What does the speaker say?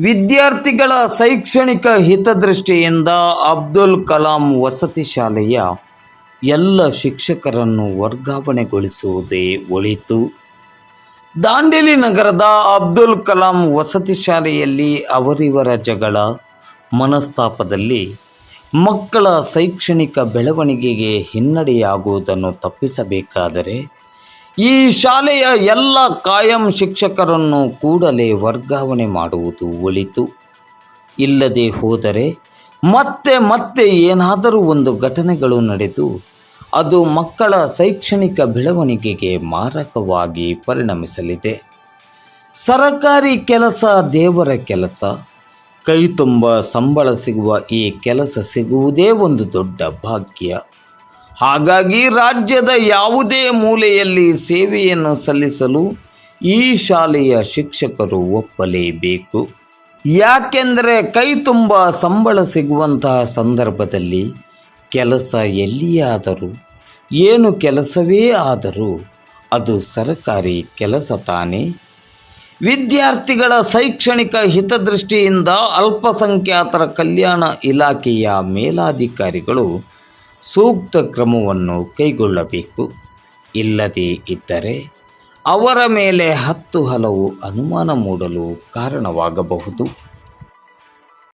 ವಿದ್ಯಾರ್ಥಿಗಳ ಶೈಕ್ಷಣಿಕ ಹಿತದೃಷ್ಟಿಯಿಂದ ಅಬ್ದುಲ್ ಕಲಾಂ ವಸತಿ ಶಾಲೆಯ ಎಲ್ಲ ಶಿಕ್ಷಕರನ್ನು ವರ್ಗಾವಣೆಗೊಳಿಸುವುದೇ ಒಳಿತು. ದಾಂಡೇಲಿ ನಗರದ ಅಬ್ದುಲ್ ಕಲಾಂ ವಸತಿ ಶಾಲೆಯಲ್ಲಿ ಅವರಿವರ ಜಗಳ, ಮನಸ್ತಾಪದಲ್ಲಿ ಮಕ್ಕಳ ಶೈಕ್ಷಣಿಕ ಬೆಳವಣಿಗೆಗೆ ಹಿನ್ನಡೆಯಾಗುವುದನ್ನು ತಪ್ಪಿಸಬೇಕಾದರೆ ಈ ಶಾಲೆಯ ಎಲ್ಲ ಕಾಯಂ ಶಿಕ್ಷಕರನ್ನು ಕೂಡಲೇ ವರ್ಗಾವಣೆ ಮಾಡುವುದು ಒಳಿತು. ಇಲ್ಲದೆ ಹೋದರೆ ಮತ್ತೆ ಮತ್ತೆ ಏನಾದರೂ ಒಂದು ಘಟನೆಗಳು ನಡೆದು ಅದು ಮಕ್ಕಳ ಶೈಕ್ಷಣಿಕ ಬೆಳವಣಿಗೆಗೆ ಮಾರಕವಾಗಿ ಪರಿಣಮಿಸಲಿದೆ. ಸರಕಾರಿ ಕೆಲಸ ದೇವರ ಕೆಲಸ ಕೈ ತುಂಬ ಸಂಬಳ ಸಿಗುವ ಈ ಕೆಲಸ ಸಿಗುವುದೇ ಒಂದು ದೊಡ್ಡ ಭಾಗ್ಯ. ಹಾಗಾಗಿ ರಾಜ್ಯದ ಯಾವುದೇ ಮೂಲೆಯಲ್ಲಿ ಸೇವೆಯನ್ನು ಸಲ್ಲಿಸಲು ಈ ಶಾಲೆಯ ಶಿಕ್ಷಕರು ಒಪ್ಪಲೇಬೇಕು. ಯಾಕೆಂದರೆ ಕೈ ತುಂಬ ಸಂಬಳ ಸಿಗುವಂತಹ ಸಂದರ್ಭದಲ್ಲಿ ಕೆಲಸ ಎಲ್ಲಿಯಾದರೂ, ಏನು ಕೆಲಸವೇ ಆದರೂ ಅದು ಸರಕಾರಿ ಕೆಲಸ ತಾನೇ. ವಿದ್ಯಾರ್ಥಿಗಳ ಶೈಕ್ಷಣಿಕ ಹಿತದೃಷ್ಟಿಯಿಂದ ಅಲ್ಪಸಂಖ್ಯಾತರ ಕಲ್ಯಾಣ ಇಲಾಖೆಯ ಮೇಲಾಧಿಕಾರಿಗಳು ಸೂಕ್ತ ಕ್ರಮವನ್ನು ಕೈಗೊಳ್ಳಬೇಕು. ಇಲ್ಲದೇ ಇದ್ದರೆ ಅವರ ಮೇಲೆ ಹತ್ತು ಹಲವು ಅನುಮಾನ ಮೂಡಲು ಕಾರಣವಾಗಬಹುದು.